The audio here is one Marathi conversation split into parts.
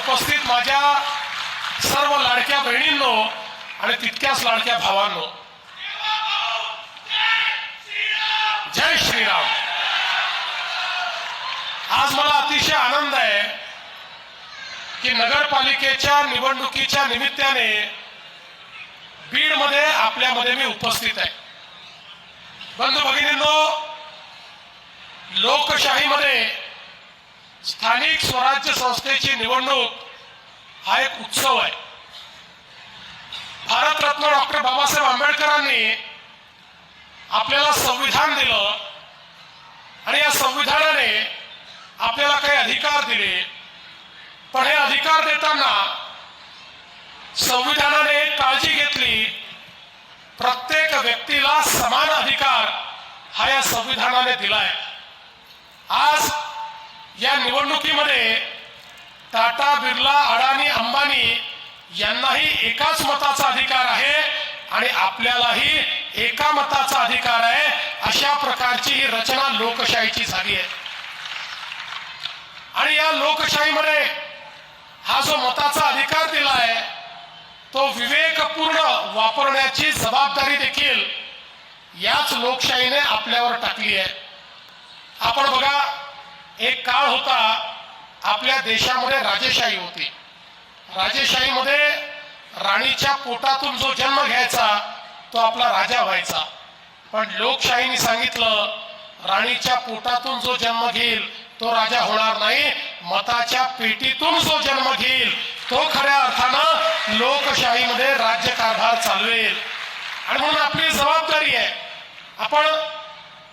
उपस्थित माझ्या सर्व लाडक्या बहिणींनो आणि तितक्याच लाडक्या भावांनो. जय श्रीराम. आज मला अतिशय आनंद आहे की नगरपालिकेच्या निवडणुकीच्या निमित्ताने बीडमध्ये आपल्यामध्ये मी उपस्थित आहे. बंधू भगिनींनो लोकशाहीमध्ये स्थानिक स्वराज्य संस्थेची निवडणूक हा एक उत्सव आहे. भारतरत्न डॉक्टर बाबासाहेब आंबेडकरांनी आपल्याला संविधान दिलं आणि या संविधानाने आपल्याला काही अधिकार दिले. पण हे अधिकार देताना संविधानाने काळजी घेतली. प्रत्येक व्यक्तीला समान अधिकार हा या संविधानाने दिलाय. आज या निवडणुकीमध्ये टाटा बिर्ला अडाणी अंबानी यांनाही एकाच मताचा अधिकार आहे आणि आपल्यालाही एका मताचा अधिकार आहे अशा प्रकारची ही रचना लोकशाहीची झाली आहे. आणि या लोकशाहीमध्ये हा जो मताचा अधिकार दिला आहे तो विवेकपूर्ण वापरण्याची जबाबदारी देखील याच लोकशाहीने आपल्यावर टाकली आहे. आपण बघा एक काळ होता आपल्या देशामध्ये राजेशाही होती. राजेशाहीमध्ये राणीच्या पोटातून जो जन्म घ्यायचा तो आपला राजा व्हायचा. पण लोकशाहीने सांगितलं राणीच्या पोटातून जो जन्म घेईल तो राजा होणार नाही. मताच्या पेटीतून जो जन्म घेईल तो खऱ्या अर्थानं लोकशाहीमध्ये राज्यकारभार चालवेल. आणि म्हणून आपली जबाबदारी आहे. आपण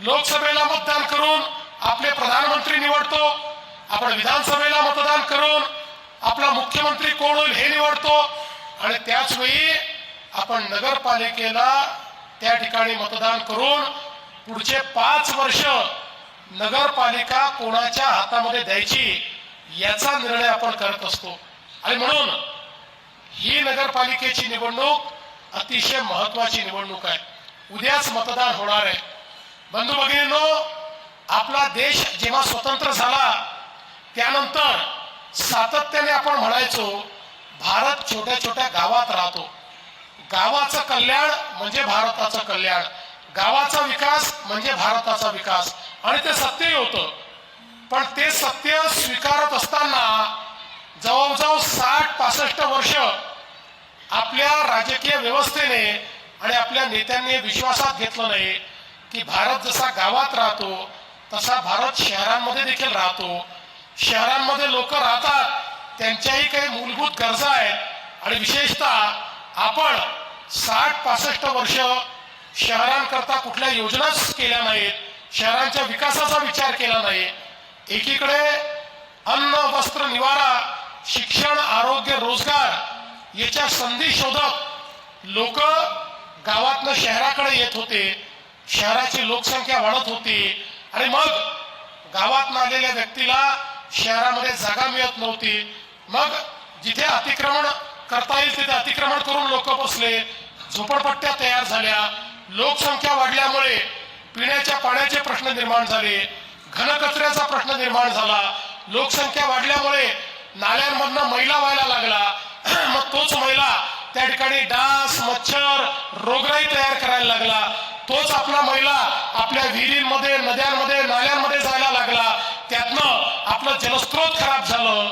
लोकसभेला मतदान करून आपले प्रधानमंत्री निवडतो आपण विधानसभेला मतदान करून आपला मुख्यमंत्री कोण होईल हे निवडतो. आणि त्याच वेळी आपण नगरपालिकेला त्या ठिकाणी मतदान करून पुढचे पाच वर्ष नगरपालिका कोणाच्या हातामध्ये द्यायची याचा निर्णय आपण करत असतो. आणि म्हणून ही नगरपालिकेची निवडणूक अतिशय महत्वाची निवडणूक आहे. उद्याच मतदान होणार आहे. बंधू भगिनींनो आपला देश जेव्हा स्वतंत्र झाला त्यानंतर सातत्याने आपण म्हणायचो भारत छोट्या छोट्या गावात राहतो. गावाचं कल्याण म्हणजे भारताचं कल्याण. गावाचा विकास म्हणजे भारताचा विकास. आणि ते सत्यही होतं. पण ते सत्य स्वीकारत असताना जवळजवळ साठ पासष्ट वर्ष आपल्या राजकीय व्यवस्थेने आणि आपल्या नेत्यांनी विश्वासात घेतलं नाही की भारत जसा गावात राहतो तसा भारत शहरांमध्ये देखील राहतो. शहरांमध्ये लोक राहतात. त्यांच्याही काही मूलभूत गरजा आहेत. आणि विशेषतः आपण साठ पासष्ट वर्ष शहरांकरता कुठल्या योजनाच केल्या नाहीत. शहरांच्या विकासाचा विचार केला नाही. एकीकडे अन्न वस्त्र निवारा शिक्षण आरोग्य रोजगार याच्या संधी शोधत लोक गावातनं शहराकडे येत होते. शहराची लोकसंख्या वाढत होती. आणि मग गावात आलेल्या व्यक्तीला शहरामध्ये जागा मिळत नव्हती. मग जिथे अतिक्रमण करता येईल तिथे अतिक्रमण करून लोक बसले. झोपडपट्ट्या तयार झाल्या. लोकसंख्या वाढल्यामुळे पिण्याच्या पाण्याचे प्रश्न निर्माण झाले. घनकचऱ्याचा प्रश्न निर्माण झाला. लोकसंख्या वाढल्यामुळे नाल्यांमधनं मैला व्हायला लागला. मग तोच मैला त्या ठिकाणी डास मच्छर रोगराई तयार करायला लागला. तोच आपला महिला आपल्या विहिरींमध्ये नद्यांमध्ये नाल्यांमध्ये जायला लागला. त्यातनं आपलं जलस्रोत खराब झालं.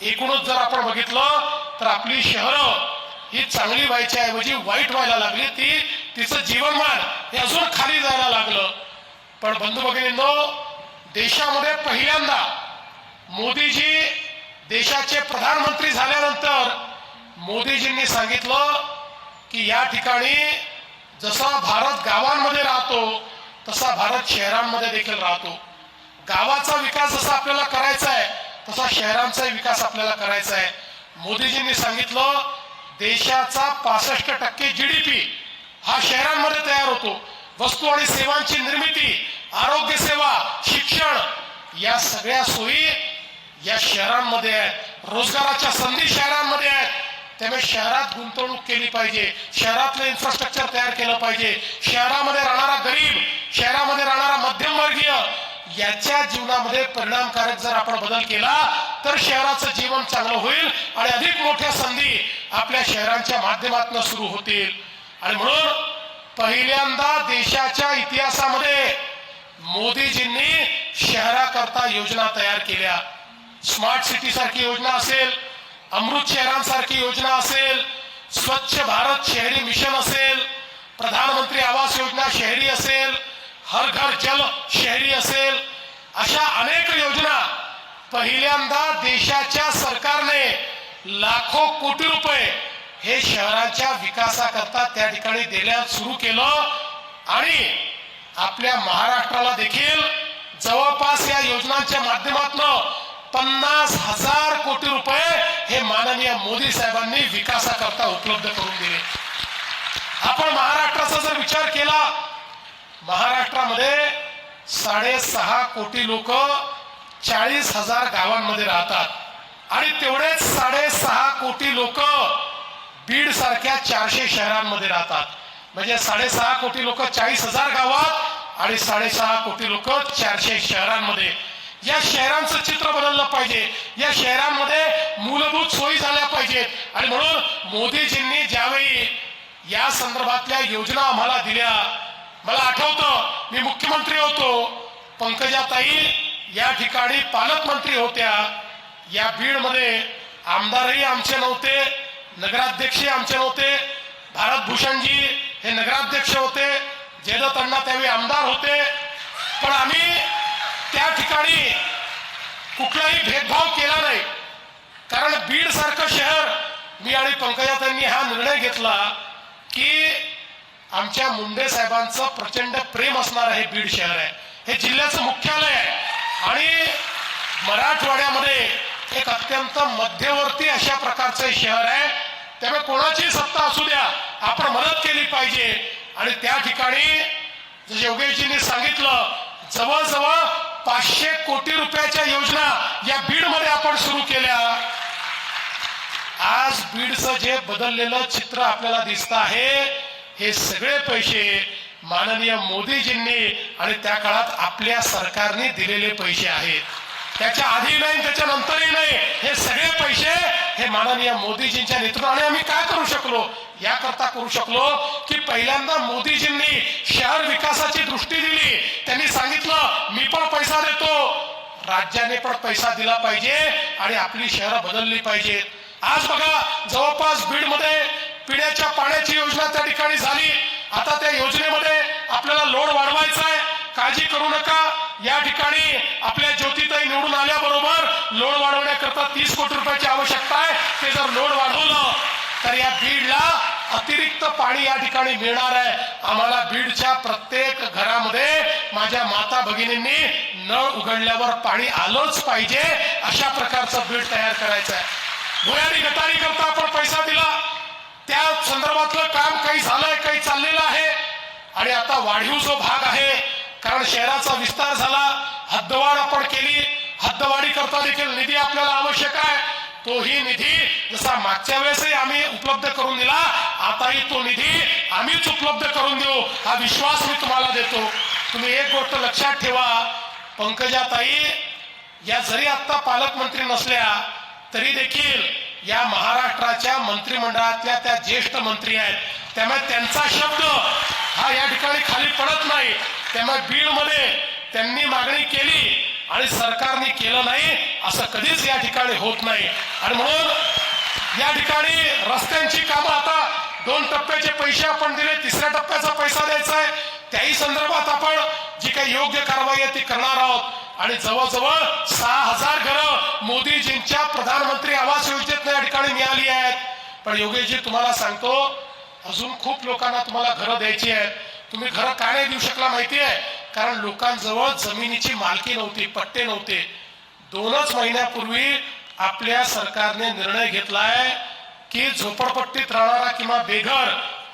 एकूणच जर आपण बघितलं तर आपली शहरं ही चांगली व्हायच्या ऐवजी वाईट व्हायला लागली. ती तिचं जीवनमान हे अजून खाली जायला लागलं. पण बंधू भगिनींनो देशामध्ये पहिल्यांदा मोदीजी देशाचे प्रधानमंत्री झाल्यानंतर मोदीजींनी सांगितलं की या ठिकाणी जसा भारत गावांमध्ये राहतो तसा भारत शहरांमध्ये देखील राहतो. गावाचा विकास जसा आपल्याला करायचा आहे तसा शहरांचा विकास आपल्याला करायचा आहे मोदीजींनी सांगितलं देशाचा पासष्ट टक्के जीडीपी हा शहरांमध्ये तयार होतो. वस्तू आणि सेवांची निर्मिती आरोग्य सेवा शिक्षण या सगळ्या सोयी या शहरांमध्ये आहेत. रोजगाराच्या संधी शहरांमध्ये आहेत. त्यामुळे शहरात गुंतवणूक केली पाहिजे. शहरातलं इन्फ्रास्ट्रक्चर तयार केलं पाहिजे. शहरामध्ये राहणारा गरीब शहरामध्ये राहणारा मध्यमवर्गीय याच्या जीवनामध्ये परिणामकारक जर आपण बदल केला तर शहराचं जीवन चांगलं होईल आणि अधिक मोठ्या संधी आपल्या शहरांच्या माध्यमातून सुरू होतील. आणि म्हणून पहिल्यांदा देशाच्या इतिहासामध्ये मोदीजींनी शहराकरता योजना तयार केल्या. स्मार्ट सिटी सारखी योजना असेल अमृत शहरांसारखी योजना असेल स्वच्छ भारत शहरी मिशन असेल प्रधानमंत्री आवास योजना शहरी असेल हर घर जल शहरी असेल अशा अनेक योजना पहिल्यांदा देशाच्या सरकारने लाखो कोटी रुपये हे शहरांच्या विकासाकरता त्या ठिकाणी देण्यास सुरू केलं आणि आपल्या महाराष्ट्राला देखील जवळपास या योजनांच्या माध्यमातून पन्नास हजार कोटी रुपये हे माननीय मोदी साहेबांनी विकासाकरता उपलब्ध करून दिले. आपण महाराष्ट्राचा जर विचार केला महाराष्ट्रामध्ये साडेसहा कोटी लोक चाळीस हजार गावांमध्ये राहतात. आणि तेवढेच साडेसहा कोटी लोक बीड सारख्या चारशे शहरांमध्ये राहतात. म्हणजे साडेसहा कोटी लोक चाळीस हजार गावात आणि साडेसहा कोटी लोक चारशे शहरांमध्ये. या शहरांचं चित्र बदललं पाहिजे. या शहरांमध्ये मूलभूत सोयी झाल्या पाहिजेत. आणि म्हणून मोदीजींनी ज्यावेळी या संदर्भातल्या योजना आम्हाला दिल्या मला आठवतं मी मुख्यमंत्री होतो. पंकजाताई या ठिकाणी पालकमंत्री होत्या. या बीडमध्ये आमदारही आमचे नव्हते नगराध्यक्षही आमचे नव्हते. भारत भूषणजी हे नगराध्यक्ष होते. जयदत्त त्यावेळी आमदार होते. पण आम्ही त्या ठिकाणी कुठलाही भेदभाव केला नाही. कारण बीड सारखं शहर मी आणि पंकजातांनी हा निर्णय घेतला की आमच्या मुंडे साहेबांचं प्रचंड प्रेम असणार हे बीड शहर आहे हे जिल्ह्याचं मुख्यालय आहे. आणि मराठवाड्यामध्ये एक अत्यंत मध्यवर्ती अशा प्रकारचं शहर आहे. त्यामुळे कोणाची सत्ता असू द्या आपण मदत केली पाहिजे. आणि त्या ठिकाणी योगेशजींनी सांगितलं जवळजवळ पाचशे कोटी रुपयाच्या योजना या बीडमध्ये आपण सुरू केल्या. आज बीडचं जे बदललेलं चित्र आपल्याला दिसत आहे हे सगळे पैसे माननीय मोदीजींनी आणि त्या काळात आपल्या सरकारने दिलेले पैसे आहेत. त्याच्या आधी नाही त्याच्या नंतरही नाही हे सगळे पैसे हे माननीय मोदीजींच्या नेतृत्वाने आम्ही काय करू शकलो? याकरता करू शकलो की पहिल्यांदा मोदीजींनी शहर विकासाची दृष्टी दिली. त्यांनी सांगितलं मी पण पैसा देतो. राज्याने पण पैसा दिला पाहिजे आणि आपली शहरं बदलली पाहिजेत आज बघा जवळपास बीडमध्ये पिण्याच्या पाण्याची योजना त्या ठिकाणी झाली. आता त्या योजनेमध्ये आपल्याला लोड वाढवायचा आहे. काळजी करू नका. या ठिकाणी आपल्या ज्योतिताई निवडून आल्याबरोबर लोड वाढवण्याकरता तीस कोटी रुपयाची आवश्यकता आहे. ते जर लोड वाढवलं तर या बीडला अतिरिक्त पाणी या ठिकाणी मिळणार आहे. आम्हाला बीडच्या प्रत्येक घरामध्ये माझ्या माता भगिनींनी नळ उघडल्यावर पाणी आलंच पाहिजे अशा प्रकारचं बीड तयार करायचं आहे. भुयारी गटारी करता आपण पैसा दिला. त्या संदर्भातलं काम काही झालंय काही चाललेलं आहे. आणि आता वाढीव जो भाग आहे कारण शहराचा विस्तार झाला हद्दवाढ आपण केली. हद्दवाढी करता देखील निधी आपल्याला आवश्यक आहे. तोही निधी जसा मागच्या वेळेसही आम्ही उपलब्ध करून दिला आताही तो निधी आम्हीच उपलब्ध करून देऊ हा विश्वास मी तुम्हाला देतो. तुम्ही एक गोष्ट लक्षात ठेवा पंकजाताई या जरी आत्ता पालकमंत्री नसल्या तरी देखील या महाराष्ट्राच्या मंत्रिमंडळातल्या त्या ज्येष्ठ मंत्री आहेत. त्यामुळे त्यांचा शब्द हा या ठिकाणी खाली पडत नाही. त्यामुळे बीडमध्ये त्यांनी मागणी केली आणि सरकारने केलं नाही असं कधीच या ठिकाणी होत नाही. आणि म्हणून या ठिकाणी रस्त्यांची कामं आता दोन टप्प्याचे पैसे आपण दिले तिसऱ्या टप्प्याचा पैसा द्यायचा आहे. त्याही संदर्भात आपण जी काही योग्य कारवाई आहे ती करणार आहोत. आणि जवळजवळ सहा हजार घरं मोदीजींच्या प्रधानमंत्री आवास योजनेत या ठिकाणी मिळाली आहेत. पण योगेशजी तुम्हाला सांगतो अजून खूप लोकांना तुम्हाला घरं द्यायची आहेत. तुम्ही घरं का नाही देऊ शकला माहिती आहे कारण लोकांजवळ जमिनीची मालकी नव्हती पट्टे नव्हते. दोनच महिन्यापूर्वी आपल्या सरकारने निर्णय घेतलाय की झोपडपट्टीत राहणारा किंवा बेघर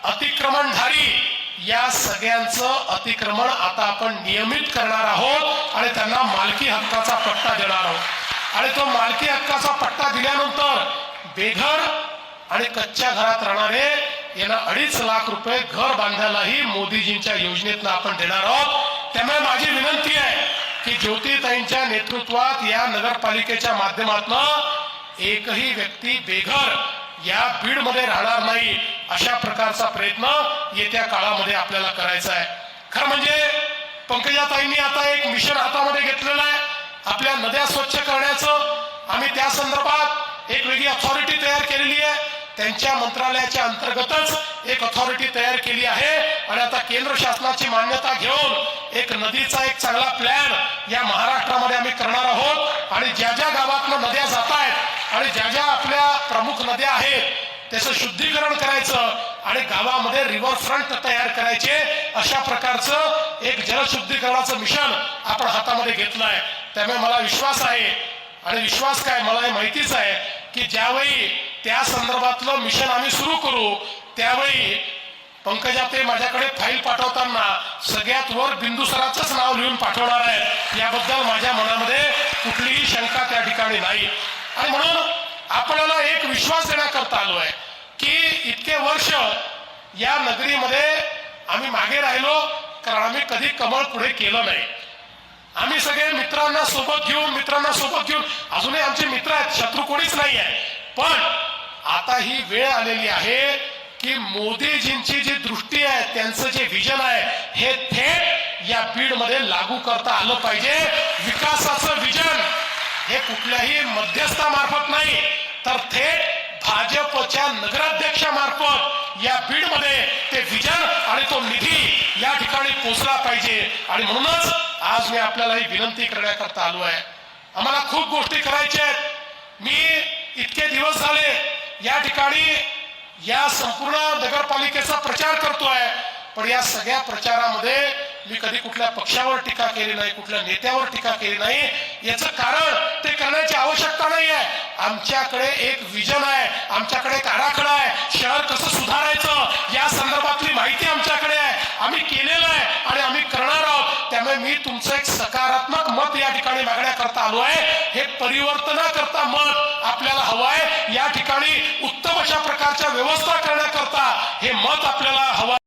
अतिक्रमणधारी या सगळ्यांचं अतिक्रमण आता आपण नियमित करणार आहोत आणि त्यांना मालकी हक्काचा पट्टा देणार आहोत. आणि तो मालकी हक्काचा पट्टा दिल्यानंतर बेघर आणि कच्च्या घरात राहणारे यांना अडीच लाख रुपये घर बांधायलाही मोदीजींच्या योजनेतनं आपण देणार आहोत. त्यामुळे माझी विनंती आहे की ज्योतिताईंच्या नेतृत्वात या नगरपालिकेच्या माध्यमातून एकही व्यक्ती बेघर या बीडमध्ये राहणार नाही अशा प्रकारचा प्रयत्न येत्या काळामध्ये आपल्याला करायचा आहे. खरं म्हणजे पंकजाताईंनी आता एक मिशन हातामध्ये घेतलेलं आहे. आपल्या नद्या स्वच्छ करण्याचं. आम्ही त्या संदर्भात एक वेगळी अथॉरिटी तयार केलेली आहे. त्यांच्या मंत्रालयाच्या अंतर्गतच एक अथॉरिटी तयार केली आहे. आणि आता केंद्र शासनाची मान्यता घेऊन एक नदीचा एक चांगला प्लॅन या महाराष्ट्रामध्ये आम्ही करणार आहोत. आणि ज्या ज्या गावातनं नद्या जात आहेत आणि ज्या ज्या आपल्या प्रमुख नद्या आहेत त्याचं शुद्धीकरण करायचं आणि गावामध्ये रिव्हर फ्रंट तयार करायचे अशा प्रकारचं एक जलशुद्धीकरणाचं मिशन आपण हातामध्ये घेतलं आहे त्यामुळे मला विश्वास आहे. आणि विश्वास काय मला हे माहितीच आहे की ज्यावेळी त्या संदर्भातलं मिशन आम्ही सुरू करू त्यावेळी पंकजा ते माझ्याकडे फाईल पाठवताना सगळ्यात वर बिंदुसराचंच नाव लिहून पाठवणार आहे याबद्दल माझ्या मनामध्ये कुठलीही शंका त्या ठिकाणी नाही. आणि म्हणून आपल्याला एक विश्वास देण्याकरता आलो आहे की इतके वर्ष या नगरीमध्ये आम्ही मागे राहिलो कारण आम्ही कधी कमळ पुढे केलं नाही. आम्ही सगळे मित्रांना सोबत घेऊन मित्रांना सोबत घेऊन अजूनही आमचे मित्र आहेत शत्रू कोणीच नाही आहे पण आता ही वेळ आलेली आहे की मोदीजींची जी दृष्टी आहे त्यांचं जे विजन आहे हे थेट या बीडमध्ये लागू करता आलं पाहिजे. विकासाचं विजन हे कुठल्याही मध्यस्थामार्फत नाही तर थेट भाजपच्या नगराध्यक्षामार्फत या बीडमध्ये ते विजन आणि तो निधी या ठिकाणी पोचला पाहिजे. आणि म्हणूनच आज मी आपल्याला ही विनंती करण्याकरता आलो आहे. आम्हाला खूप गोष्टी करायच्या आहेत. मी इतके दिवस झाले या ठिकाणी या संपूर्ण नगरपालिकेचा प्रचार करतोय. पण या सगळ्या प्रचारामध्ये मी कधी कुठल्या पक्षावर टीका केली नाही कुठल्या नेत्यावर टीका केली नाही. याचं कारण ते करण्याची आवश्यकता नाही आहे आमच्याकडे एक विजन आहे आमच्याकडे एक आराखडा आहे. शहर कसं सुधारायचं या संदर्भातली माहिती आमच्याकडे आहे. आम्ही केलेलं आहे आणि आम्ही करणार आहोत. त्यामुळे मी तुमचं एक मत या ठिकाणी मागण्याकरता आलो आहे. हे परिवर्तनाकरता मत आपल्याला हवं आहे. या ठिकाणी उत्तम अशा प्रकारच्या व्यवस्था करण्याकरता हे मत आपल्याला हवं